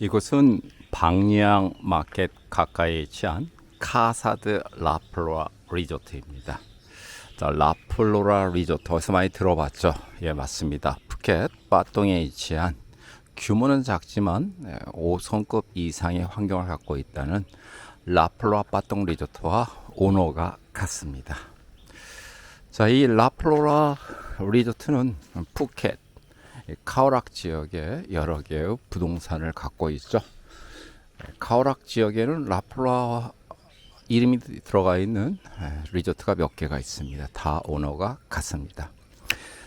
이곳은 방리항 마켓 가까이에 위치한 카사드 라플로라 리조트입니다. 자, 라플로라 리조트 어디서 많이 들어봤죠? 예, 맞습니다. 푸켓 빠똥에 위치한 규모는 작지만 5성급 이상의 환경을 갖고 있다는 라플로라 빠똥 리조트와 오너가 같습니다. 자, 이 라플로라 리조트는 푸켓 카오락 지역에 여러 개의 부동산을 갖고 있죠. 카오락 지역에는 라플라 이름이 들어가 있는 리조트가 몇 개가 있습니다. 다 오너가 같습니다.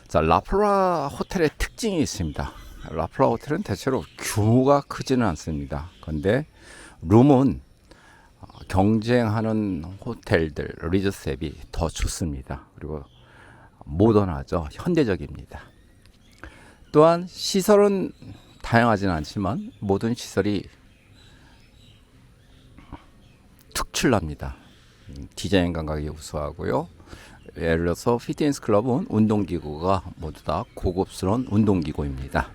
자, 라플라 호텔의 특징이 있습니다. 라플라 호텔은 대체로 규모가 크지는 않습니다. 그런데 룸은 어, 경쟁하는 호텔들 리조트 앱이 더 좋습니다. 그리고 모던하죠. 현대적입니다. 또한 시설은 다양하지는 않지만 모든 시설이 특출납니다. 음, 디자인 감각이 우수하고요. 예를 들어서 피트니스 클럽은 운동기구가 모두 다 고급스러운 운동기구입니다.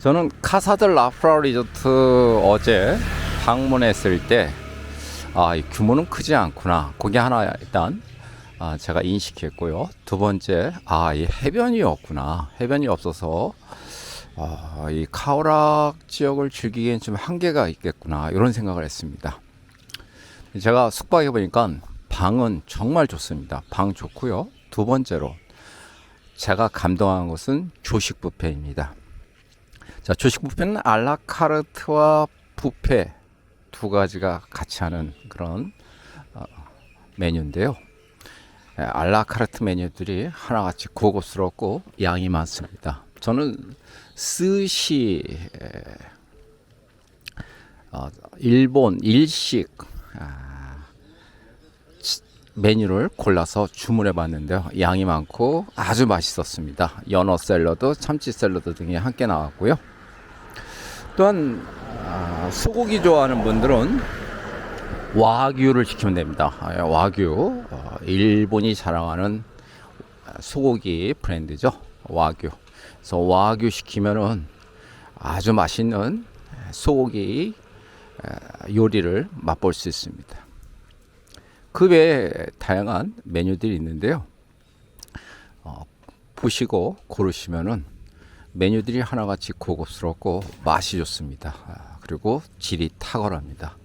저는 카사드 라프라 리조트 어제 방문했을 때 아, 이 규모는 크지 않구나. 그게 하나 일단 아, 제가 인식했고요. 두 번째, 아, 이 해변이 없구나. 해변이 없어서 아, 이 카오락 지역을 즐기기엔 좀 한계가 있겠구나. 이런 생각을 했습니다. 제가 숙박해 보니까 방은 정말 좋습니다. 방 좋고요. 두 번째로 제가 감동한 것은 조식 뷔페입니다. 자, 조식 뷔페는 알라카르트와 뷔페 두 가지가 같이 하는 그런 어, 메뉴인데요. 예, 알라카르트 메뉴들이 하나같이 고급스럽고 양이 많습니다. 저는 스시, 에, 어, 일본 일식 아, 치- 메뉴를 골라서 주문해 봤는데요. 양이 많고 아주 맛있었습니다. 연어 샐러드, 참치 샐러드 등이 함께 나왔고요. 또한 아, 소고기 좋아하는 분들은 와규를 시키면 됩니다. 아, 예, 와규 어, 일본이 자랑하는 소고기 브랜드죠. 와규. 그래서 와규 시키면은 아주 맛있는 소고기 에, 요리를 맛볼 수 있습니다. 그 외에 다양한 메뉴들이 있는데요. 어, 보시고 고르시면은 메뉴들이 하나같이 고급스럽고 맛이 좋습니다. 아, 그리고 질이 탁월합니다.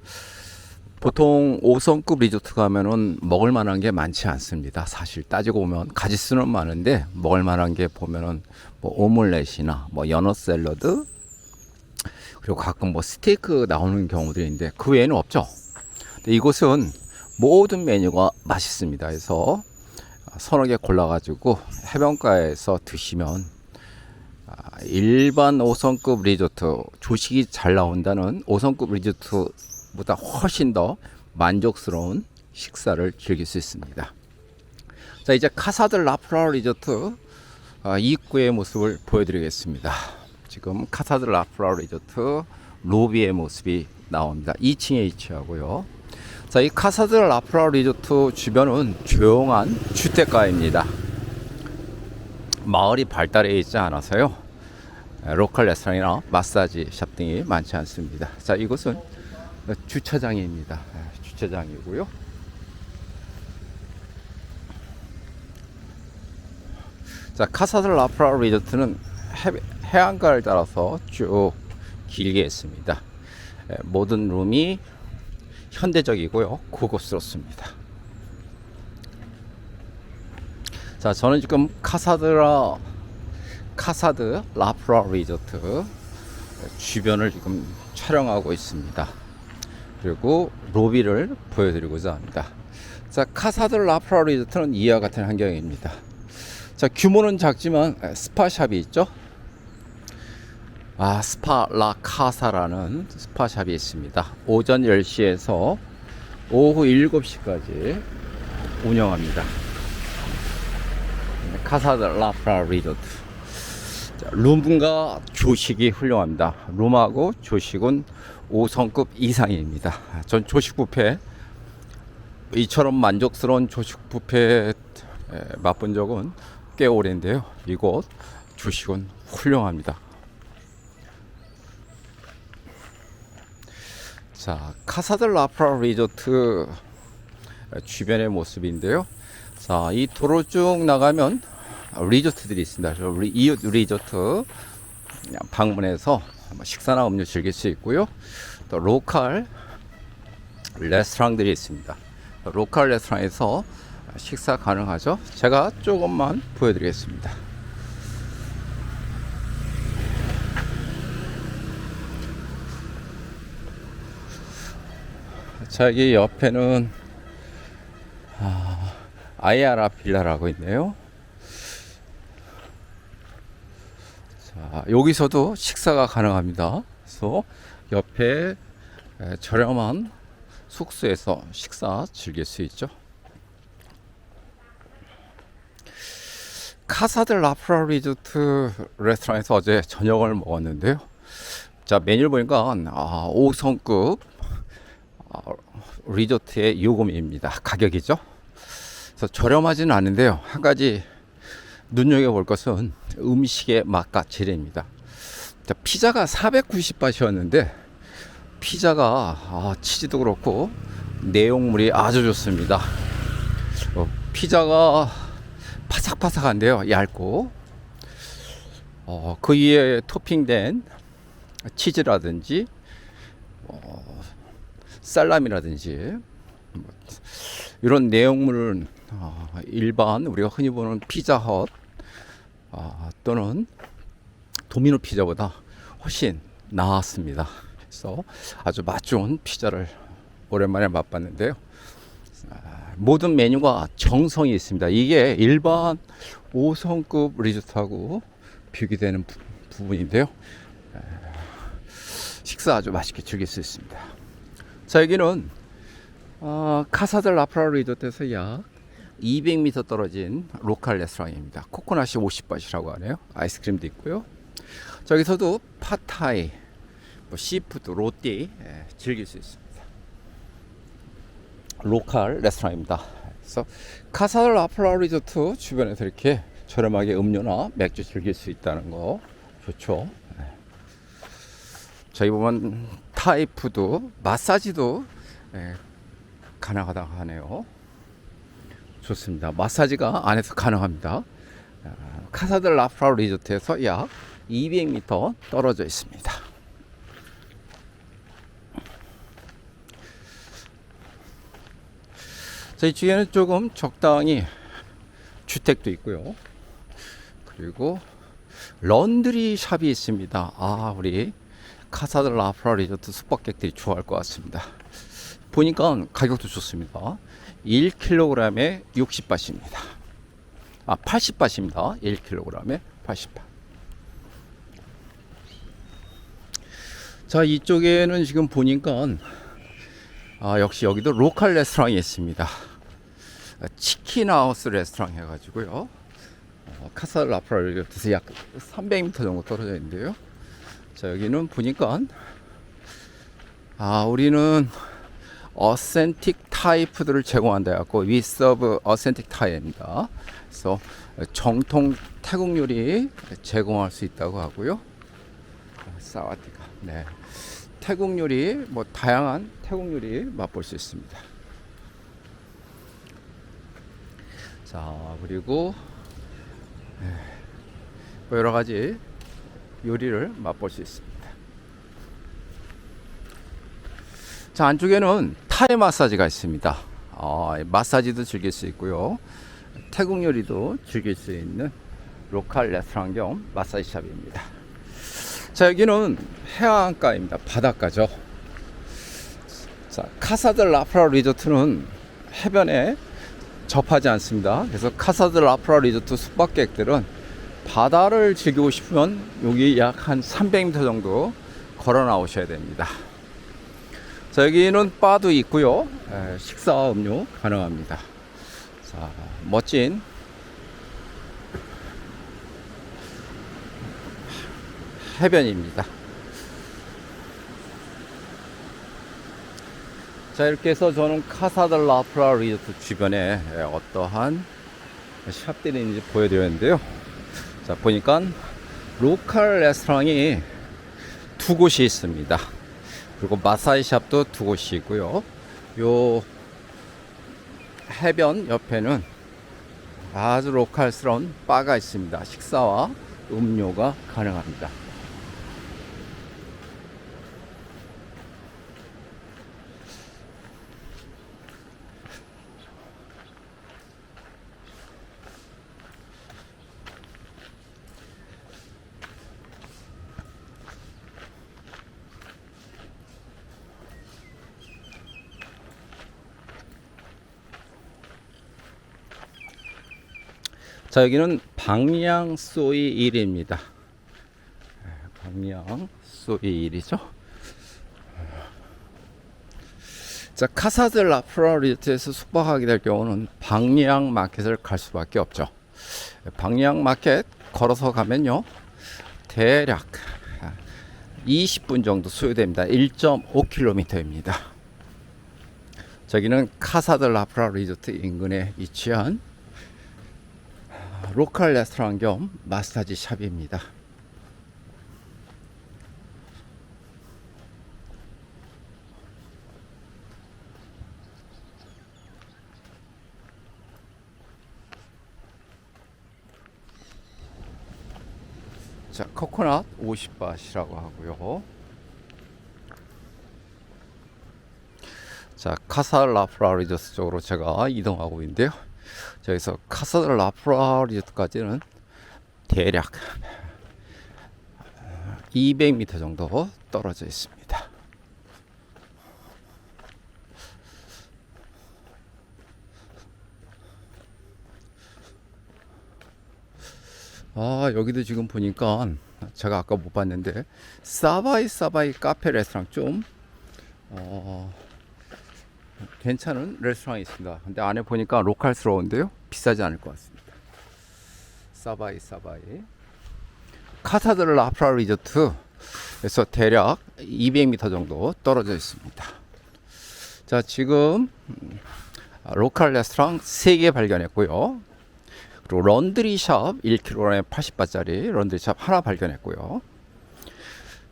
보통 5성급 리조트 가면은 먹을 만한 게 많지 않습니다. 사실 따지고 보면 가지수는 많은데 먹을 만한 게 보면은 뭐 오믈렛이나 뭐 연어 샐러드 그리고 가끔 뭐 스테이크 나오는 경우들이 있는데 그 외에는 없죠. 근데 이곳은 모든 메뉴가 맛있습니다. 그래서 서너 개 골라가지고 해변가에서 드시면 아, 일반 5성급 리조트 조식이 잘 나온다는 5성급 리조트 보다 훨씬 더 만족스러운 식사를 즐길 수 있습니다. 자 이제 카사드 라프라 리조트 아, 입구의 모습을 보여드리겠습니다. 지금 카사드 라프라 리조트 로비의 모습이 나옵니다. 2층에 위치하고요. 자, 이 카사드 라프라 리조트 주변은 조용한 주택가입니다. 마을이 발달해 있지 않아서요. 에, 로컬 레스토랑이나 마사지 샵 등이 많지 않습니다. 자, 이곳은 주차장입니다. 에, 주차장이고요. 자, 카사드 라프라 리조트는 해, 해안가를 따라서 쭉 길게 있습니다. 에, 모든 룸이 현대적이고요. 고급스럽습니다. 자, 저는 지금 카사드라 카사드 라프라 리조트 주변을 지금 촬영하고 있습니다. 그리고 로비를 보여드리고자 합니다. 자, 카사드 라프라 리조트는 이와 같은 환경입니다. 자, 규모는 작지만 스파샵이 있죠. 아, 스파 라 카사라는 스파샵이 있습니다. 오전 10시에서 오후 7시까지 운영합니다. 카사드 라프라 리조트. 자, 룸과 조식이 훌륭합니다. 룸하고 조식은 5성급 이상입니다. 전 조식 뷔페 이처럼 만족스러운 조식 뷔페 에, 맛본 적은 꽤 오래인데요. 이곳 조식은 훌륭합니다. 자, 카사들 라프라 리조트 주변의 모습인데요. 자, 이 도로 쭉 나가면 리조트들이 있습니다. 이웃 리조트 방문해서 식사나 음료 즐길 수 있고요. 또 로컬 레스토랑들이 있습니다. 로컬 레스토랑에서 식사 가능하죠. 제가 조금만 보여드리겠습니다. 자, 여기 옆에는 아, 아이아라 빌라라고 있네요. 자, 여기서도 식사가 가능합니다. 그래서 옆에 에, 저렴한 숙소에서 식사 즐길 수 있죠. 카사들 라프라 리조트 레스토랑에서 어제 저녁을 먹었는데요. 자 메뉴를 보니까 아, 5성급 아, 리조트의 요금입니다. 가격이죠. 그래서 저렴하지는 않은데요. 한 가지 눈여겨볼 것은 음식의 맛과 질입니다. 자, 피자가 490바트였는데 피자가 아, 치즈도 그렇고 내용물이 아주 좋습니다. 어, 피자가 바삭바삭한데요, 얇고 어, 그 위에 토핑된 치즈라든지 어, 살람이라든지 뭐, 이런 내용물은 어, 일반 우리가 흔히 보는 피자헛 어, 또는 도미노 피자보다 훨씬 나았습니다. 그래서 아주 맛 좋은 피자를 오랜만에 맛봤는데요. 아, 모든 메뉴가 정성이 있습니다. 이게 일반 5성급 리조트하고 비교되는 부, 부분인데요. 아, 식사 아주 맛있게 즐길 수 있습니다. 자 여기는 어, 카사들 라프라 리조트에서 약 200m 떨어진 로컬 레스토랑입니다. 코코넛이 50바트라고 하네요. 아이스크림도 있고요. 저기서도 파타이, 뭐 시푸드, 로띠 예, 즐길 수 있습니다. 로컬 레스토랑입니다. 그래서 카사들 라프라 리조트 주변에서 이렇게 저렴하게 음료나 맥주 즐길 수 있다는 거 좋죠. 예. 저희 보면 타이푸드, 마사지도 예, 가능하다고 하네요. 좋습니다. 마사지가 안에서 가능합니다. 아, 카사들 라프라 리조트에서 약 200m 떨어져 있습니다. 자, 이쪽에는 조금 적당히 주택도 있고요. 그리고 런드리 샵이 있습니다. 아, 우리 카사들 라프라 리조트 숙박객들이 좋아할 것 같습니다. 보니까 가격도 좋습니다. 1kg에 60바트입니다. 아, 80바트입니다. 1kg에 80바. 자, 이쪽에는 지금 보니까 아, 역시 여기도 로컬 레스토랑이 있습니다. 치킨 하우스 레스토랑 해가지고요. 어, 카사 라프라리조트에서 약 300m 정도 떨어져 있는데요. 자, 여기는 보니까 아, 우리는 어센틱 타이프들을 제공한다 해갖고 위 서브 어센틱 타이입니다. 그래서 정통 태국 요리 제공할 수 있다고 하고요. 사와디가 네 태국 요리 뭐 다양한 태국 요리 맛볼 수 있습니다. 자 그리고 네, 뭐 여러 가지 요리를 맛볼 수 있습니다. 자 안쪽에는 타이 마사지가 있습니다. 어, 마사지도 즐길 수 있고요. 태국 요리도 즐길 수 있는 로컬 레스토랑 겸 마사지 샵입니다. 자 여기는 해안가입니다. 바닷가죠. 자 카사드 라프라 리조트는 해변에 접하지 않습니다. 그래서 카사드 라프라 리조트 숙박객들은 바다를 즐기고 싶으면 여기 약 한 300m 정도 걸어 나오셔야 됩니다. 자, 여기는 바도 있고요. 에, 식사 음료 가능합니다. 자, 멋진 해변입니다. 자, 이렇게 해서 저는 카사들 라프라 리조트 주변에 에, 어떠한 샵들이 있는지 보여드렸는데요. 자, 보니까 로컬 레스토랑이 두 곳이 있습니다. 그리고 마사지샵도 두 곳이 있고요. 요 해변 옆에는 아주 로컬스러운 바가 있습니다. 식사와 음료가 가능합니다. 자 여기는 방양 소이 1입니다. 방양 소이 1이죠. 자 카사드 라프라 리조트에서 숙박하게 될 경우는 방양 마켓을 갈 수밖에 없죠. 방양 마켓 걸어서 가면요 대략 20분 정도 소요됩니다. 1.5km입니다. 저기는 카사드 라프라 리조트 인근에 위치한 로컬 레스토랑 겸 마사지 샵입니다. 자, 코코넛 50바시라고 하고요. 자, 카살라프라 리조스 쪽으로 제가 이동하고 있는데요. 저기서 카사드라프라 리조트까지는 대략 200m 정도 떨어져 있습니다. 아 여기도 지금 보니까 제가 아까 못 봤는데 사바이 사바이 카페 레스토랑 좀 어, 괜찮은 레스토랑이 있습니다. 근데 안에 보니까 로컬스러운데요. 비싸지 않을 것 같습니다. 사바이 사바이 카사드 라 프라 리조트에서 대략 200m 정도 떨어져 있습니다. 자 지금 음, 로컬 레스토랑 3개 발견했고요. 그리고 런드리샵 1kg에 80바짜리 런드리샵 하나 발견했고요.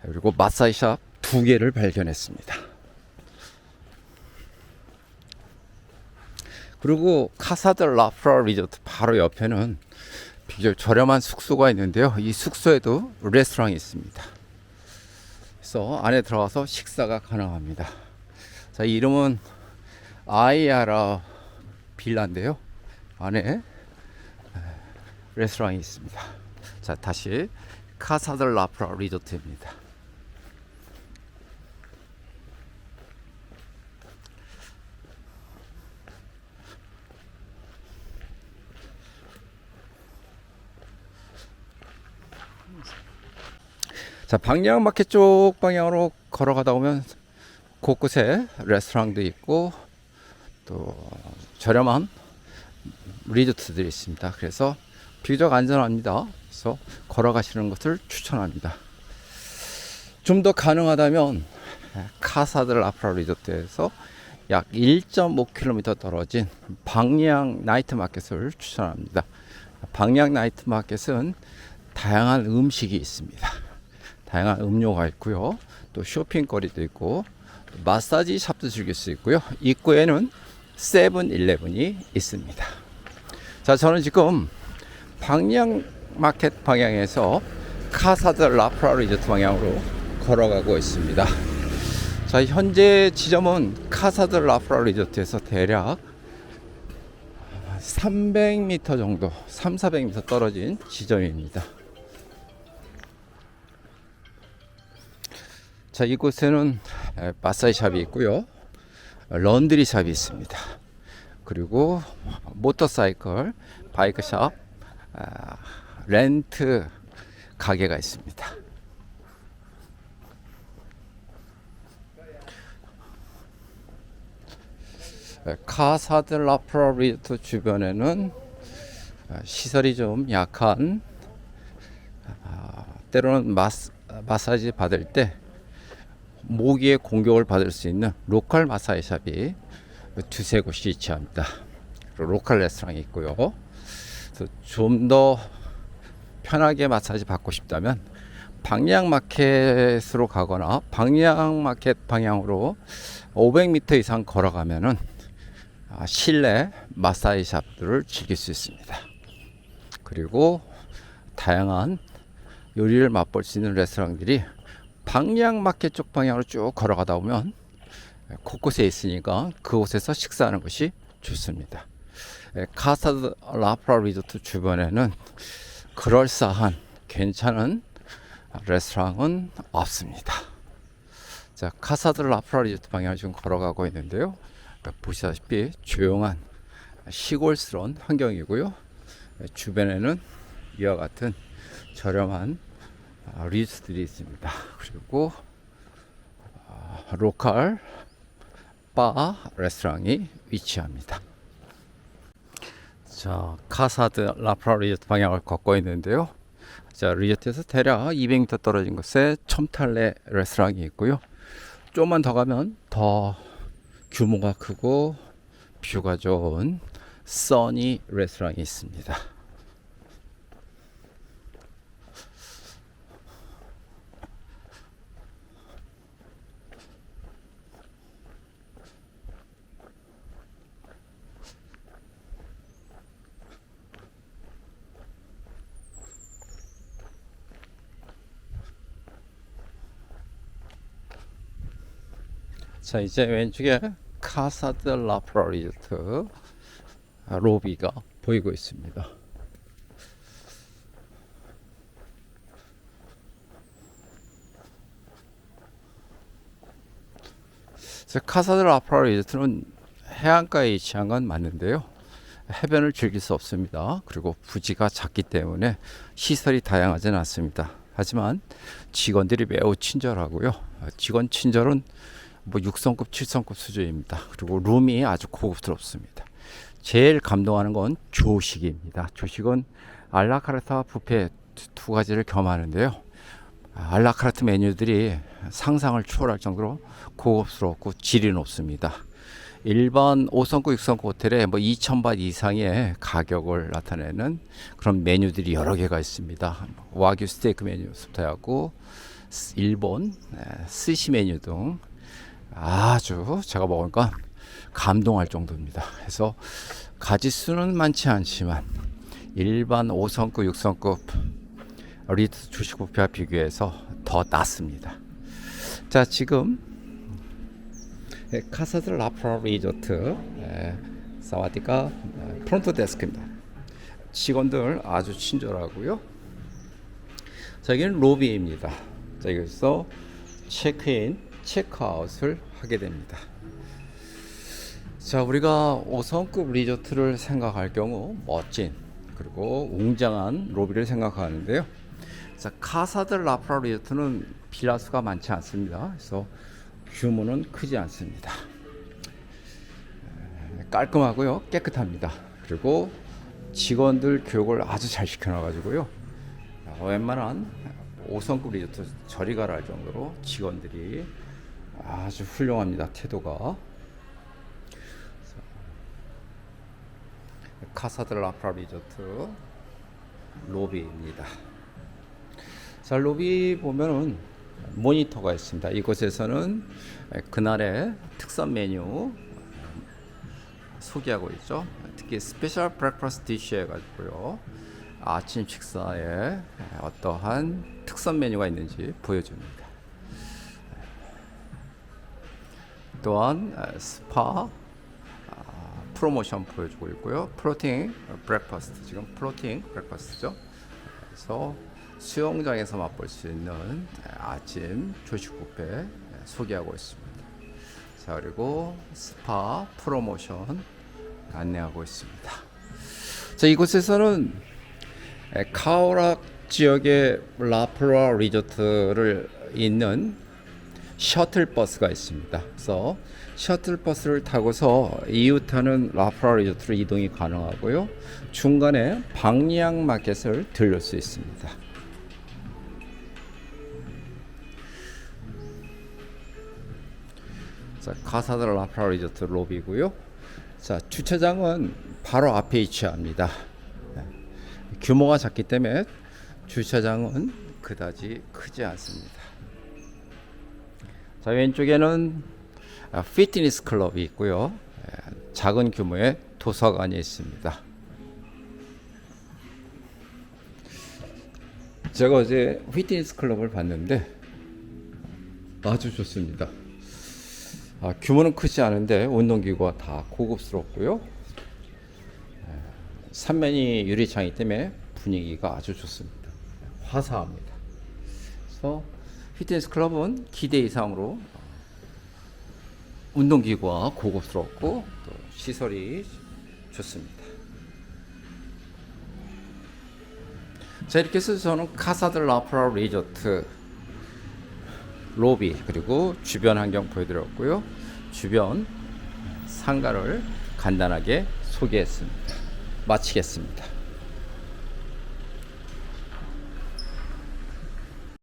그리고 마사지샵 두 개를 발견했습니다. 그리고 카사드 라프라 리조트 바로 옆에는 비교적 저렴한 숙소가 있는데요. 이 숙소에도 레스토랑이 있습니다. 그래서 안에 들어가서 식사가 가능합니다. 자, 이름은 아이아라 빌라인데요. 안에 레스토랑이 있습니다. 자, 다시 카사드 라프라 리조트입니다. 자, 방향 마켓 쪽 방향으로 걸어가다 보면 곳곳에 레스토랑도 있고 또 저렴한 리조트들이 있습니다. 그래서 비교적 안전합니다. 그래서 걸어가시는 것을 추천합니다. 좀 더 가능하다면 카사드 라프라 리조트에서 약 1.5km 떨어진 방향 나이트 마켓을 추천합니다. 방향 나이트 마켓은 다양한 음식이 있습니다. 다양한 음료가 있고요. 또 쇼핑거리도 있고 마사지 샵도 즐길 수 있고요. 입구에는 세븐일레븐이 있습니다. 자, 저는 지금 방향 마켓 방향에서 카사드 라프라 리조트 방향으로 걸어가고 있습니다. 자, 현재 지점은 카사드 라프라 리조트에서 대략 300m 정도, 3, 400m 떨어진 지점입니다. 자, 이곳에는 마사지 샵이 있고요. 런드리 샵이 있습니다. 그리고 모터사이클, 바이크 샵, 아, 렌트 가게가 있습니다. 카사드 라프라 리조트 주변에는 아, 시설이 좀 약한 아, 때로는 마스, 마사지 받을 때 모기의 공격을 받을 수 있는 로컬 마사지 샵이 두세 곳이 위치합니다. 로컬 레스토랑이 있고요. 좀 더 편하게 마사지 받고 싶다면 방향 마켓으로 가거나 방향 마켓 방향으로 500m 이상 걸어가면은 아, 실내 마사지 샵들을 즐길 수 있습니다. 그리고 다양한 요리를 맛볼 수 있는 레스토랑들이 방향 마켓 쪽 방향으로 쭉 걸어가다 보면 곳곳에 있으니까 그곳에서 식사하는 것이 좋습니다. 에, 카사드 라프라 리조트 주변에는 그럴싸한 괜찮은 레스토랑은 없습니다. 자, 카사드 라프라 리조트 방향을 지금 걸어가고 있는데요. 보시다시피 조용한 시골스러운 환경이고요. 주변에는 이와 같은 저렴한 아, 리조트들이 있습니다. 그리고 아, 로컬 바 레스토랑이 위치합니다. 자, 카사드 라프라 리조트 방향을 걷고 있는데요. 자, 리조트에서 대략 200m 떨어진 곳에 첨탈레 레스토랑이 있고요. 좀만 더 가면 더 규모가 크고 뷰가 좋은 써니 레스토랑이 있습니다. 자 이제 왼쪽에 카사드 라프라 리조트 아, 로비가 보이고 있습니다. 자, 카사드 라프라 리조트는 해안가에 위치한 건 맞는데요. 해변을 즐길 수 없습니다. 그리고 부지가 작기 때문에 시설이 다양하지는 않습니다. 하지만 직원들이 매우 친절하고요. 아, 직원 친절은 뭐 6성급, 7성급 수준입니다. 그리고 룸이 아주 고급스럽습니다. 제일 감동하는 건 조식입니다. 조식은 알라카르타 뷔페 두- 두 가지를 겸하는데요. 아, 알라카르트 메뉴들이 상상을 초월할 정도로 고급스럽고 질이 높습니다. 일반 5성급, 6성급 호텔에 뭐 2,000바 이상의 가격을 나타내는 그런 메뉴들이 여러 개가 있습니다. 와규 스테이크 메뉴부터 스- 일본 에, 스시 메뉴 등 아주 제가 먹으니까 감동할 정도입니다. 그래서 가지수는 많지 않지만 일반 5성급, 6성급 리트 주식 뷔페와 비교해서 더 낫습니다. 자, 지금 예, 카사드 라프라 리조트 예, 사와디카 예, 프론트 데스크입니다. 직원들 아주 친절하고요. 자, 여기는 로비입니다. 자, 여기서 체크인, 체크아웃을 하게 됩니다. 자, 우리가 5성급 리조트를 생각할 경우 멋진 그리고 웅장한 로비를 생각하는데요. 자, 카사드 라프라 리조트는 빌라 수가 많지 않습니다. 그래서 규모는 크지 않습니다. 에, 깔끔하고요, 깨끗합니다. 그리고 직원들 교육을 아주 잘 시켜놔가지고요. 아, 웬만한 5성급 리조트 저리 가라 할 정도로 직원들이 아주 훌륭합니다. 태도가. 카사드 라프라 리조트 로비입니다. 자, 로비 보면은 모니터가 있습니다. 이곳에서는 그날의 특선 메뉴 소개하고 있죠. 특히 스페셜 브렉퍼스트 디쉬 해가지고요. 아침 식사에 어떠한 특선 메뉴가 있는지 보여줍니다. 또한 스파 아, 프로모션 보여주고 있고요. 프로틴 브렉퍼스트 지금 프로틴 브렉퍼스트죠. 그래서 수영장에서 맛볼 수 있는 아침 조식 뷔페 소개하고 있습니다. 자 그리고 스파 프로모션 안내하고 있습니다. 자 이곳에서는 카오락 지역의 라프라 리조트를 잇는 셔틀 버스가 있습니다. 그래서 셔틀 버스를 타고서 이웃하는 라프라 리조트로 이동이 가능하고요. 중간에 방리양 마켓을 들릴 수 있습니다. 자, 카사드 라프라 리조트 로비고요. 자, 주차장은 바로 앞에 위치합니다. 네. 규모가 작기 때문에 주차장은 그다지 크지 않습니다. 자 왼쪽에는 아, 피트니스 클럽이 있고요. 예, 작은 규모의 도서관이 있습니다. 제가 어제 피트니스 클럽을 봤는데 아주 좋습니다. 아, 규모는 크지 않은데 운동기구가 다 고급스럽고요. 예, 삼면이 유리창이기 때문에 분위기가 아주 좋습니다. 화사합니다. 그래서 피트니스 클럽은 기대 이상으로 운동기구가 고급스럽고 또 시설이 좋습니다. 자 이렇게 해서 저는 카사드 라프라 리조트 로비 그리고 주변 환경 보여드렸고요. 주변 상가를 간단하게 소개했습니다. 마치겠습니다.